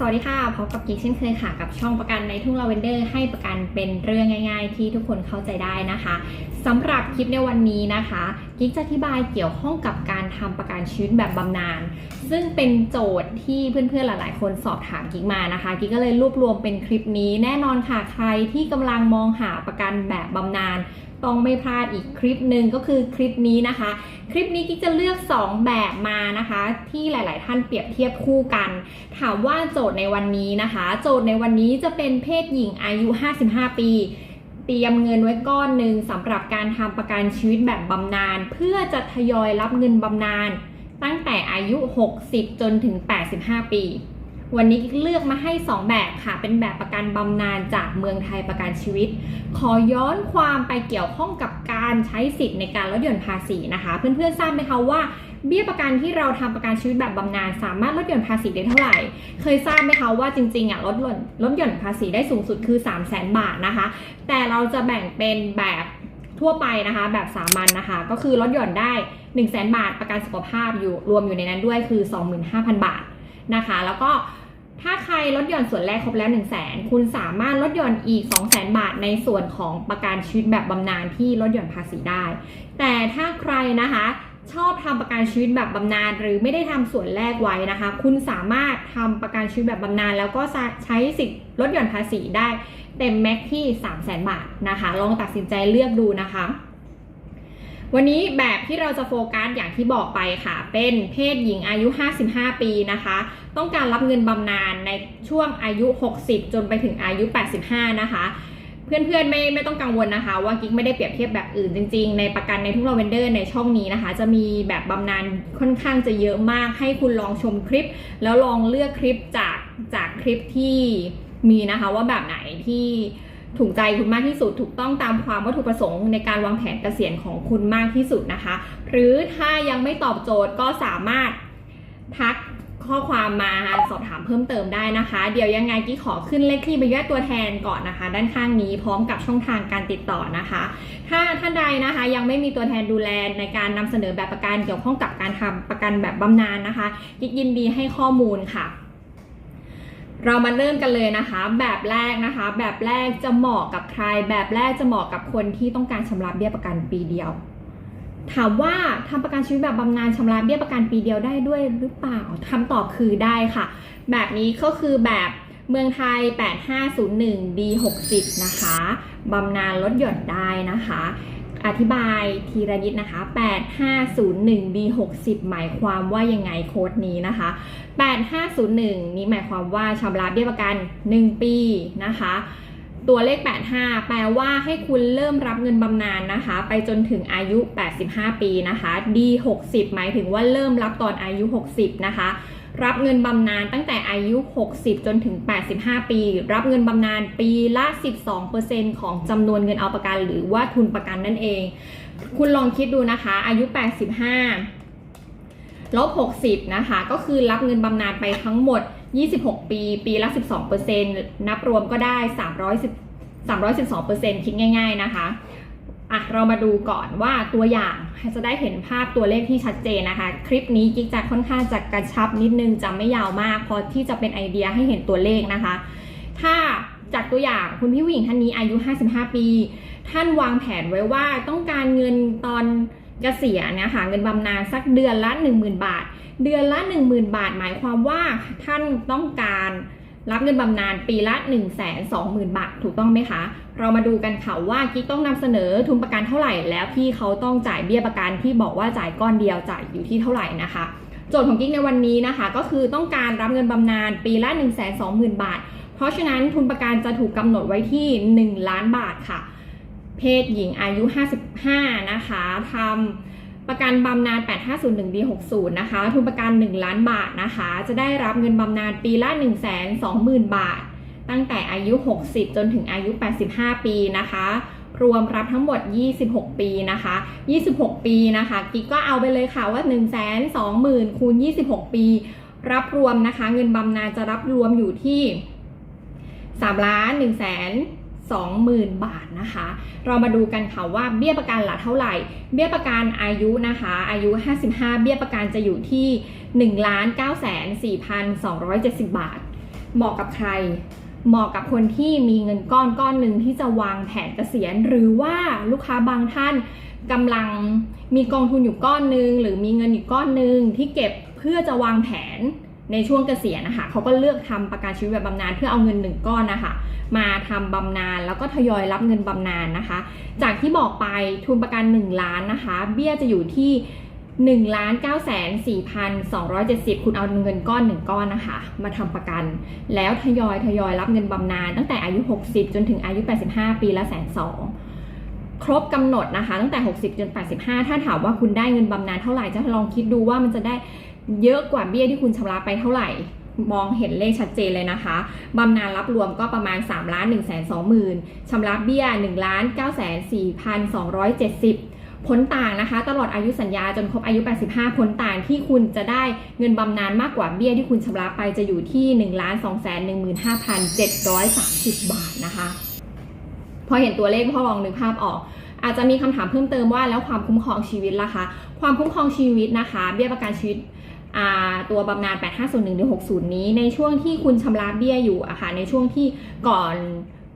สวัสดีค่ะ พบกับกิ๊กเช่นเคยค่ะ กับช่องประกันในทุ่งลาเวนเดอร์ ให้ประกันเป็นเรื่องง่าย ๆ ที่ทุกคนเข้าใจได้นะคะสำหรับคลิปในวันนี้นะคะ กิ๊กจะอธิบายเกี่ยวข้องกับการทำประกันชีวิตแบบบำนาญซึ่งเป็นโจทย์ที่เพื่อนๆหลาย ๆ คนสอบถามกิ๊กมานะคะ กิ๊กก็เลยรวบรวมเป็นคลิปนี้แน่นอนค่ะใครที่กำลังมองหาประกันแบบบำนาญ ต้องไม่พลาดอีกคลิปหนึ่งก็คือคลิปนี้นะคะ คลิปนี้กิ๊กจะเลือก 2 แบบมานะคะ ที่หลาย ๆ ท่านเปรียบเทียบคู่กัน ถามว่าโจทย์ในวันนี้นะคะ โจทย์ในวันนี้จะเป็นเพศหญิงอายุ 55 ปีเตรียมเงินไว้ก้อนหนึ่งสำหรับการทำประกันชีวิตแบบบำนาญเพื่อจะทยอยรับเงินบำนาญตั้งแต่อายุ 60 จนถึง 85 ปี วันนี้กิ๊กเลือกมาให้ 2 แบบค่ะ เป็นแบบประกันบำนาญจากเมืองไทยประกันชีวิต ขอย้อนความไปเกี่ยวข้องกับการใช้สิทธิ์ในการลดหย่อนภาษีนะคะ เพื่อนๆทราบไหมคะว่าเบี้ยประกันที่เราทำประกันชีวิตแบบบำนาญสามารถลดหย่อนภาษีได้เท่าไหร่ เคยทราบไหมคะว่าจริงๆอะลดหย่อนลดหย่อนภาษีได้สูงสุดคือ 3 0 0 0 0 0 บาทนะคะ แต่เราจะแบ่งเป็นแบบทั่วไปนะคะ แบบสามัญนนะคะ ก็คือลดหย่อนได้ 1 0 0 0 0 0 บาทประกันสุขภาพอยู่รวมอยู่ในนั้นด้วยคือ 25,000 บาทนะคะ แล้วก็ ถ้าใครลดหย่อนส่วนแรกครบแล้ว1 0 0 0 0แคุณสามารถลดหย่อนอีก 2 0 0 0 0 0บาทในส่วนของประกันชีวิตแบบบำนาญที่ลดหย่อนภาษีได้ แต่ถ้าใครนะคะชอบทำประกันชีวิตแบบบำนาญหรือไม่ได้ทำส่วนแรกไว้นะคะ คุณสามารถทำประกันชีวิตแบบบำนาญแล้วก็ใช้สิทธิ์ลดหย่อนภาษีได้เต็มแม็กที่ 3 0 0 0 0 0 บาทนะคะ ลองตัดสินใจเลือกดูนะคะ วันนี้แบบที่เราจะโฟกัสอย่างที่บอกไปค่ะ เป็นเพศหญิงอายุ 55 ปีนะคะ ต้องการรับเงินบำนาญในช่วงอายุ 60 จนไปถึงอายุ 85 นะคะ เพื่อนๆไม่ไม่ต้องกังวลนะคะ ว่ากิ๊กไม่ได้เปรียบเทียบแบบอื่นจริงๆ ในประกันในทุกลาเวนเดอร์ในช่องนี้นะคะ จะมีแบบบำนาญค่อนข้างจะเยอะมากให้คุณลองชมคลิป แล้วลองเลือกคลิปจากจากคลิปที่มีนะคะว่าแบบไหนที่ ถูกใจคุณมากที่สุด ถูกต้องตามความวัตถุประสงค์ในการวางแผนเกษียณของคุณมากที่สุดนะคะ หรือถ้ายังไม่ตอบโจทย์ก็สามารถทักข้อความมาสอบถามเพิ่มเติมได้นะคะ เดี๋ยวยังไงกี้ขอขึ้นเลขที่บอนุญาตตัวแทนก่อนนะคะ ด้านข้างนี้พร้อมกับช่องทางการติดต่อนะคะ ถ้าท่านใดนะคะยังไม่มีตัวแทนดูแลในการนำเสนอแบบประกันเกี่ยวข้องกับการทำประกันแบบบำนาญนะคะกิ๊กยินดีให้ข้อมูลค่ะ เรามาเริ่มกันเลยนะคะ แบบแรกนะคะ แบบแรกจะเหมาะกับใคร แบบแรกจะเหมาะกับคนที่ต้องการชำระเบี้ยประกันปีเดียว ถามว่าทำประกันชีวิตแบบบำนาญชำระเบี้ยประกันปีเดียวได้ด้วยหรือเปล่าคำตอบคือได้ค่ะ แบบนี้ก็คือแบบเมืองไทย 8501 D60 นะคะบำนาญลดหย่อนได้นะคะ อธิบายทีละนิดนะคะ 8501 D60 หมายความว่ายังไงโค้ดนี้นะคะ 8501 นี้หมายความว่าชำระเบี้ยประกัน 1 ปีนะคะ ตัวเลข 85 แปลว่าให้คุณเริ่มรับเงินบำนาญนะคะ ไปจนถึงอายุ 85 ปีนะคะ D60 หมายถึงว่าเริ่มรับตอนอายุ 60 นะคะ รับเงินบำนาญตั้งแต่อายุ 60 จนถึง 85 ปี รับเงินบำนาญปีละ 12%ของจำนวนเงินเอาประกัน หรือว่าทุนประกันนั่นเอง คุณลองคิดดูนะคะ อายุ 85 ลบ 60 นะคะ ก็คือรับเงินบำนาญไปทั้งหมด 26 ปี ปีละ 12%นับรวมก็ได้ 310 312%คิดง่าย ๆ นะคะ อะเรามาดูก่อนว่าตัวอย่างจะได้เห็นภาพตัวเลขที่ชัดเจนนะคะ คลิปนี้กิ๊กจะค่อนข้างจะกระชับนิดนึงจะไม่ยาวมากพอที่จะเป็นไอเดียให้เห็นตัวเลขนะคะ ถ้าจากตัวอย่างคุณพี่ผู้หญิงท่านนี้อายุ 55 ปี ท่านวางแผนไว้ว่าต้องการเงินตอนเกษียณนี่ยค่ะเงินบำนาญสักเดือนละ 10,000 บาท เดือนละ 10,000 บาท หมายความว่าท่านต้องการ รับเงินบำนาญปีละ 1 2 0 0 0 0 บาท ถูกต้องไหมคะ เรามาดูกันค่ะว่ากิ๊กต้องนำเสนอทุนประกันเท่าไหร่ แล้วพี่เขาต้องจ่ายเบี้ยประกันที่บอกว่าจ่ายก้อนเดียวจ่ายอยู่ที่เท่าไหร่นะคะโจทย์ของกิ๊กในวันนี้นะคะ ก็คือต้องการรับเงินบำนาญปีละ 1 2 0 0 0 0 บาท เพราะฉะนั้นทุนประกันจะถูกกำหนดไว้ที่ 1 ล้านบาทค่ะ เพศหญิงอายุ 55 นะคะทำ ประกันบำนาญ8501 D60 นะคะทุนประกัน 1 ล้านบาทนะคะ จะได้รับเงินบำนาญปีละ 120,000 บาท ตั้งแต่อายุ 60 จนถึงอายุ 85 ปีนะคะ รวมรับทั้งหมด 26 ปีนะคะ 26 ปีนะคะกิ๊กก็เอาไปเลยค่ะว่า 120,000 คูณ 26 ปี รับรวมนะคะ เงินบำนาญจะรับรวมอยู่ที่3ล้าน1แสน 20,000 บาทนะคะ เรามาดูกันค่ะว่าเบี้ยประกันละเท่าไหร่ เบี้ยประกันอายุนะคะ อายุ 55 เบี้ยประกันจะอยู่ที่1ล้าน9แสน4,270 บาท เหมาะกับใคร เหมาะกับคนที่มีเงินก้อนก้อนหนึ่งที่จะวางแผนเกษียณ หรือว่าลูกค้าบางท่านกำลังมีกองทุนอยู่ก้อนหนึ่งหรือมีเงินอยู่ก้อนหนึ่งที่เก็บเพื่อจะวางแผน ในช่วงเกษียณนะคะเขาก็เลือกทำประกันชีวิตแบบบำนาญเพื่อเอาเงินหนึ่งก้อนนะคะมาทำบำนาญแล้วก็ทยอยรับเงินบำนาญนะคะ จากที่บอกไปทุนประกัน 1 ล้านนะคะ เบี้ยจะอยู่ที่1ล้าน9แสน4,270 คุณเอาเงินก้อน 1 ก้อนนะคะ มาทำประกัน แล้วทยอยทยอยรับเงินบำนาญตั้งแต่อายุ 60 จนถึงอายุ 85 ปีละแสนสองครบกำหนดนะคะ ตั้งแต่ 60 จน 85 ถ้าถามว่าคุณได้เงินบำนาญเท่าไหร่จะลองคิดดูว่ามันจะได้ เยอะกว่าเบี้ยที่คุณชำระไปเท่าไหร่ มองเห็นเลขชัดเจนเลยนะคะบำนาญรับรวมก็ประมาณ3ล้าน1 2 0 0 0 0ชำระเบี้ย1ล้าน9 4 2 7 0ผลต่างนะคะ ตลอดอายุสัญญาจนครบอายุ 85 ผลต่างที่คุณจะได้เงินบำนาญมากกว่าเบี้ยที่คุณชำระไปจะอยู่ที่1ล้าน2 1 5 730 บาทนะคะ พอเห็นตัวเลขพ่อลองนึกภาพออก อาจจะมีคำถามเพิ่มเติมว่าแล้วความคุ้มครองชีวิตล่ะคะ ความคุ้มครองชีวิตนะคะ เบี้ยประกันชีวิต ตัวบำนาญ8501หรือ60 นี้ ในช่วงที่คุณชำระเบี้ยอยู่อะค่ะในช่วงที่ก่อน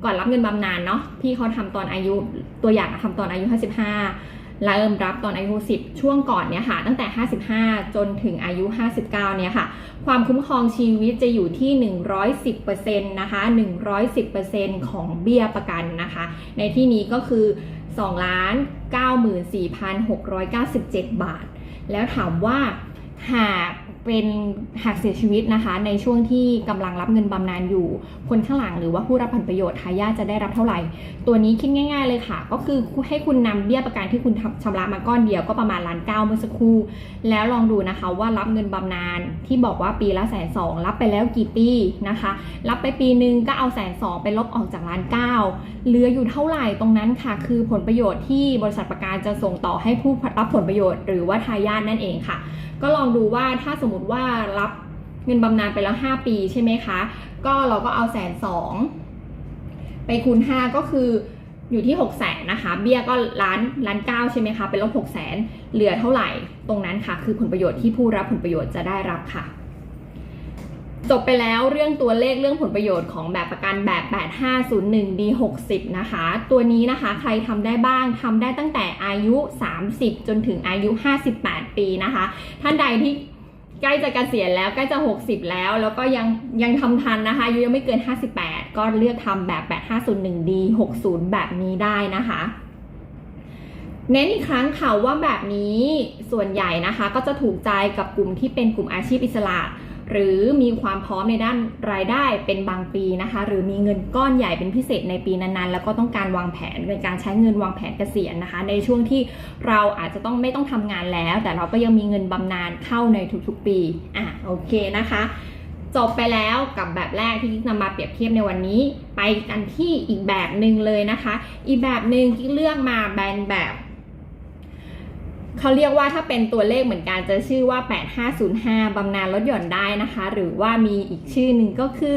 ก่อนรับเงินบำนาญเนาะพี่เขาทำตอนอายุตัวอย่างทำตอนอายุ 55เริ่มรับตอนอายุ 10 ช่วงก่อนเนี่ยค่ะ ตั้งแต่ 55 จนถึงอายุ 59 เนี่ยค่ะ ความคุ้มครองชีวิตจะอยู่ที่ 110%นะคะ 110%ของเบี้ยประกันนะคะ ในที่นี้ก็คือ2ล้าน94,697 บาท แล้วถามว่า หากเป็นหากเสียชีวิตนะคะ ในช่วงที่กำลังรับเงินบำนาญอยู่ คนข้างหลังหรือว่าผู้รับผลประโยชน์ทายาทจะได้รับเท่าไหร่ ตัวนี้คิดง่าย ๆเลยค่ะ ก็คือให้คุณนำเบี้ยประกันที่คุณชำระมาก้อนเดียวก็ประมาณล้านเก้าเมื่อสักครู่ แล้วลองดูนะคะว่ารับเงินบำนาญที่บอกว่าปีละแสนสองรับไปแล้วกี่ปีนะคะ รับไปปีนึงก็เอาแสนสองไปลบออกจากล้านเก้าเหลืออยู่เท่าไหร่ตรงนั้นค่ะ คือผลประโยชน์ที่บริษัทประกันจะส่งต่อให้ผู้รับผลประโยชน์ หรือว่าทายาทนั่นเองค่ะ ก็ลองดูว่าถ้าสมมติว่ารับเงินบำนาญไปแล้ว 5 ปีใช่ไหมคะ ก็เราก็เอาแสนสองไปคูณ 5 ก็คืออยู่ที่ 6 0แสนนะคะ เบี้ยก็ล้านล้านเก้าใช่ไหมคะ เป็นลบ6แสนเหลือเท่าไหร่ ตรงนั้นค่ะ คือผลประโยชน์ที่ผู้รับผลประโยชน์จะได้รับค่ะ จบไปแล้วเรื่องตัวเลขเรื่องผลประโยชน์ของแบบประกันแบบ 8501 D60 นะคะ ตัวนี้นะคะใครทำได้บ้างทำได้ตั้งแต่อายุ 30 จนถึงอายุ 58 ปีนะคะ ท่านใดที่ใกล้จะเกษียณแล้วใกล้จะ 60 แล้ว แล้วก็ยังยังทำทันนะคะอายุยังไม่เกิน 58 ก็เลือกทำแบบ 8501 D60 แบบนี้ได้นะคะเน้นอีกครั้งค่ะว่าแบบนี้ส่วนใหญ่นะคะ ก็จะถูกใจกับกลุ่มที่เป็นกลุ่มอาชีพอิสระ หรือมีความพร้อมในด้านรายได้เป็นบางปีนะคะ หรือมีเงินก้อนใหญ่เป็นพิเศษในปีนั้นๆ แล้วก็ต้องการวางแผนในการใช้เงินวางแผนเกษียณนะคะ ในช่วงที่เราอาจจะต้องไม่ต้องทำงานแล้ว แต่เราก็ยังมีเงินบำนาญเข้าในทุกๆปีอะโอเคนะคะจบไปแล้วกับแบบแรกที่กิ๊กนำมาเปรียบเทียบในวันนี้ ไปกันที่อีกแบบหนึ่งเลยนะคะ อีกแบบหนึ่งกิ๊กเลือกมาแบนแบบ เขาเรียกว่าถ้าเป็นตัวเลขเหมือนกันจะชื่อว่า 8505 บำนาญลดหย่อนได้นะคะ หรือว่ามีอีกชื่อหนึ่งก็คือ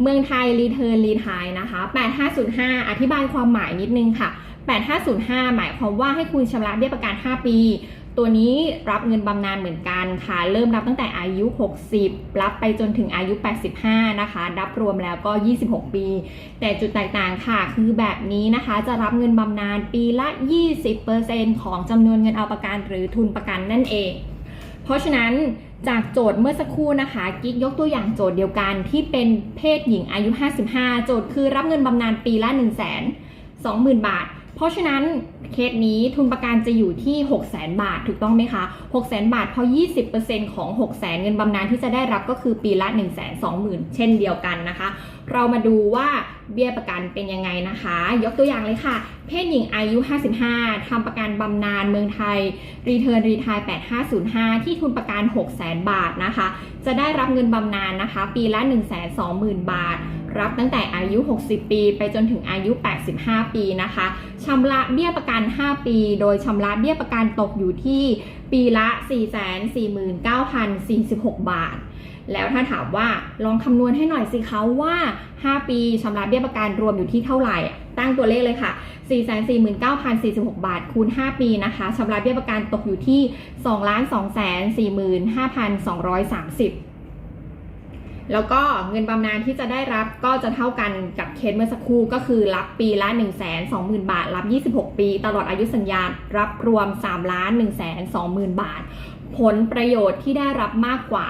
เมืองไทยรีเทิร์นรีทายนะคะ 8505 อธิบายความหมายนิดนึงค่ะ 8505 หมายความว่าให้คุณชำระเบี้ยประกัน 5 ปี ตัวนี้รับเงินบำนาญเหมือนกันค่ะ เริ่มรับตั้งแต่อายุ 60 รับไปจนถึงอายุ 85 นะคะ รับรวมแล้วก็ 26 ปี แต่จุดแตกต่างค่ะ คือแบบนี้นะคะ จะรับเงินบำนาญปีละ 20%ของจำนวนเงินเอาประกันหรือทุนประกันนั่นเอง เพราะฉะนั้นจากโจทย์เมื่อสักครู่นะคะ กิ๊กยกตัวอย่างโจทย์เดียวกันที่เป็นเพศหญิงอายุ 55 โจทย์คือรับเงินบำนาญปีละ1 2 0 0 0 0 บาท เพราะฉะนั้นเคสนี้ทุนประกันจะอยู่ที่ 6 0แสนบาทถูกต้องไหมคะ 6 0แสนบาทเพราะ 20%ของ 6 0แสนเงินบำนาญที่จะได้รับก็คือปีละ 1 2 0 0 0 0 เช่นเดียวกันนะคะ เรามาดูว่า เบี้ยประกันเป็นยังไงนะคะ ยกตัวอย่างเลยค่ะ เพศหญิงอายุ 55ทำประกันบำนาญเมืองไทย รีเทิร์นรีทาย8505 ที่ทุนประกัน 6 0 0 0 0 0 บาทนะคะ จะได้รับเงินบำนาญนะคะ ปีละ 1 2 0 0 0 0 บาท รับตั้งแต่อายุ 60 ปี ไปจนถึงอายุ 85 ปีนะคะชำระเบี้ยประกัน 5 ปี โดยชำระเบี้ยประกันตกอยู่ที่ปีละ 449,046 บาท แล้วถ้าถามว่าลองคำนวณให้หน่อยสิคะว่า 5 ปีชำระเบี้ยประกันรวมอยู่ที่เท่าไหร่ ตั้งตัวเลขเลยค่ะ 449,046 บาท คูณ 5 ปีนะคะชำระเบี้ยประกันตกอยู่ที่ 2 2 4 5 2 3 0แล้วก็เงินบำนาญที่จะได้รับก็จะเท่ากันกับเคสเมื่อสักครู่ก็คือรับปีละ 1 2 0 0 0 0 บาท รับ 26 ปี ตลอดอายุสัญญารับรวม3,120,000 บาท ผลประโยชน์ที่ได้รับมากกว่า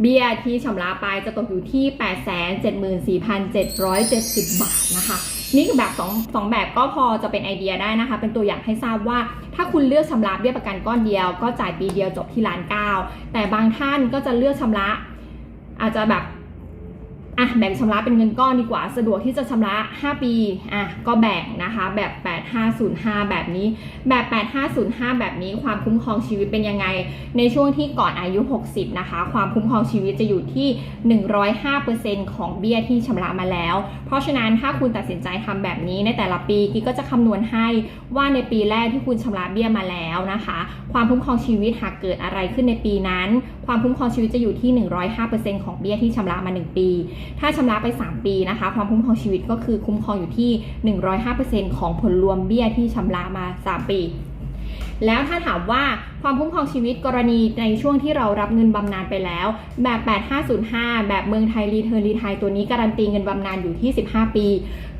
เบี้ยที่ชำระไปจะตกอยู่ที่ 874,770 บาทนะคะ นี่คือแบบสองสองแบบก็พอจะเป็นไอเดียได้นะคะ เป็นตัวอย่างให้ทราบว่า ถ้าคุณเลือกชำระเบี้ยประกันก้อนเดียว ก็จ่ายปีเดียวจบที่ล้านเก้าแต่บางท่านก็จะเลือกชำระ อาจจะแบบ อะแบ่งชำระเป็นเงินก้อนดีกว่า สะดวกที่จะชำระ 5 ปีอะก็แบ่งนะคะแบบ 8505 แบบนี้ แบบ 8505 แบบนี้ความคุ้มครองชีวิตเป็นยังไง ในช่วงที่ก่อนอายุ 60 นะคะ ความคุ้มครองชีวิตจะอยู่ที่ 105%ของเบี้ยที่ชำระมาแล้ว เพราะฉะนั้นถ้าคุณตัดสินใจทำแบบนี้ในแต่ละปีกิ๊กก็จะคำนวณให้ว่าในปีแรกที่คุณชำระเบี้ยมาแล้วนะคะ ความคุ้มครองชีวิตหากเกิดอะไรขึ้นในปีนั้น ความคุ้มครองชีวิตจะอยู่ที่ 105%ของเบี้ยที่ชำระมา 1 ปีถ้าชำระไป 3 ปีนะคะ ความคุ้มครองชีวิตก็คือคุ้มครองอยู่ที่ 105%ของผลรวมเบี้ยที่ชำระมา 3 ปี แล้วถ้าถามว่าความคุ้มครองชีวิตกรณีในช่วงที่เรารับเงินบำนาญไปแล้ว แบบ 8505 แบบเมืองไทยรีเทิร์นรีไทยตัวนี้การันตีเงินบำนาญอยู่ที่ 15 ปี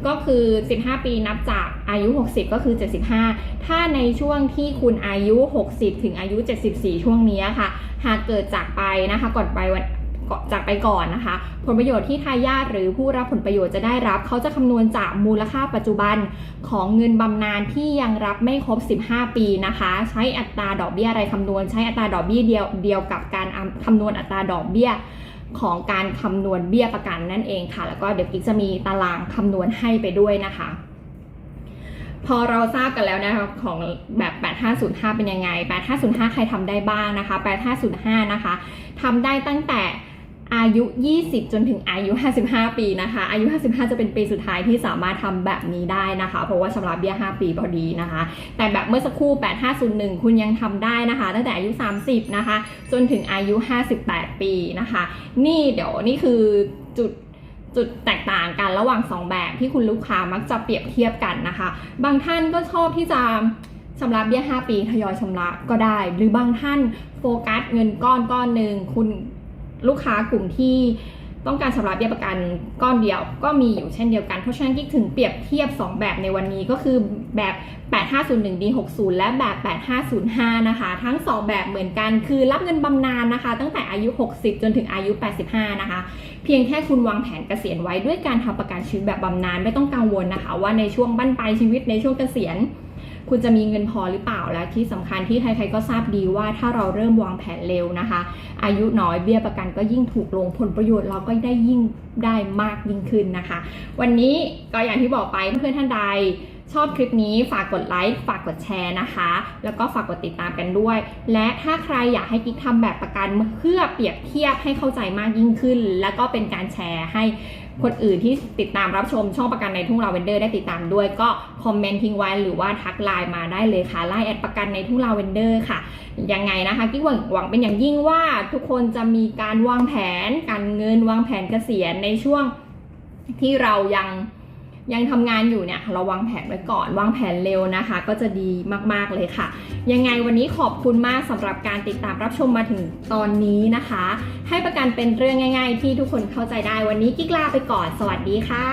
ก็คือ 15 ปีนับจากอายุ 60 ก็คือ 75 ถ้าในช่วงที่คุณอายุ 60 ถึงอายุ 74 ช่วงนี้ค่ะ หากเกิดจากไปนะคะก่อนไปวัน จากไปก่อนนะคะ ผลประโยชน์ที่ทายาทหรือผู้รับผลประโยชน์จะได้รับ เขาจะคำนวณจากมูลค่าปัจจุบันของเงินบำนาญที่ยังรับไม่ครบ 15 ปีนะคะ ใช้อัตราดอกเบี้ยอะไรคำนวณ ใช้อัตราดอกเบี้ยเดียวเดียวกับการคำนวณอัตราดอกเบี้ยของการคำนวณเบี้ยประกันนั่นเองค่ะ แล้วก็เดี๋ยวกิ๊กจะมีตารางคำนวณให้ไปด้วยนะคะ พอเราทราบกันแล้วนะคะของแบบ 8505 เป็นยังไง 8505 ใครทำได้บ้างนะคะ 8505 นะคะทำได้ตั้งแต่ อายุ 20 จนถึงอายุ 55 ปีนะคะ อายุ 55 จะเป็นปีสุดท้ายที่สามารถทำแบบนี้ได้นะคะ เพราะว่าชำระเบี้ย 5 ปีพอดีนะคะ แต่แบบเมื่อสักครู่ 8501 คุณยังทำได้นะคะ ตั้งแต่อายุ 30 นะคะ จนถึงอายุ 58 ปีนะคะ นี่เดี๋ยวนี่คือจุดจุดแตกต่างกันระหว่าง 2 แบบที่คุณลูกค้ามักจะเปรียบเทียบกันนะคะ บางท่านก็ชอบที่จะชำระเบี้ย 5 ปีทยอยชำระก็ได้ หรือบางท่านโฟกัสเงินก้อนก้อนหนึ่งคุณ ลูกค้ากลุ่มที่ต้องการชำระเบี้ยประกันก้อนเดียวก็มีอยู่เช่นเดียวกัน เพราะฉะนั้นกิ๊กถึงเปรียบเทียบ 2 แบบในวันนี้ก็คือแบบ 8501 D60 และแบบ 8505 นะคะ ทั้ง 2 แบบเหมือนกันคือรับเงินบำนาญนะคะ ตั้งแต่อายุ 60 จนถึงอายุ 85 นะคะ เพียงแค่คุณวางแผนเกษียณไว้ด้วยการทำประกันชีวิตแบบบำนาญไม่ต้องกังวลนะคะ ว่าในช่วงบั้นปลายชีวิตในช่วงเกษียณ คุณจะมีเงินพอหรือเปล่าและที่สำคัญที่ใครๆก็ทราบดีว่าถ้าเราเริ่มวางแผนเร็วนะคะ อายุน้อยเบี้ยประกันก็ยิ่งถูกลงผลประโยชน์เราก็ได้ยิ่งได้มากยิ่งขึ้นนะคะ วันนี้ก็อย่างที่บอกไปเพื่อนท่านใดชอบคลิปนี้ฝากกดไลค์ฝากกดแชร์นะคะ แล้วก็ฝากกดติดตามกันด้วย และถ้าใครอยากให้กิ๊กทำแบบประกันเพื่อเปรียบเทียบให้เข้าใจมากยิ่งขึ้น แล้วก็เป็นการแชร์ให้ คนอื่นที่ติดตามรับชมช่องประกันในทุ่งลาเวนเดอร์ได้ติดตามด้วยก็คอมเมนต์ทิ้งไว้หรือว่าทักไลน์มาได้เลยค่ะไลน์แอดประกันในทุ่งลาเวนเดอร์ค่ะยังไงนะคะกิ๊กหวังหวังเป็นอย่างยิ่งว่าทุกคนจะมีการวางแผน การเงินวางแผนเกษียณในช่วงที่เรายัง ยังทำงานอยู่เนี่ยเราวางแผนไว้ก่อน วางแผนเร็วนะคะ ก็จะดีมากๆเลยค่ะ ยังไงวันนี้ขอบคุณมากสำหรับการติดตามรับชมมาถึงตอนนี้นะคะ ให้ประกันเป็นเรื่องง่าย ๆ ที่ทุกคนเข้าใจได้วันนี้กิ๊กลาไปก่อน สวัสดีค่ะ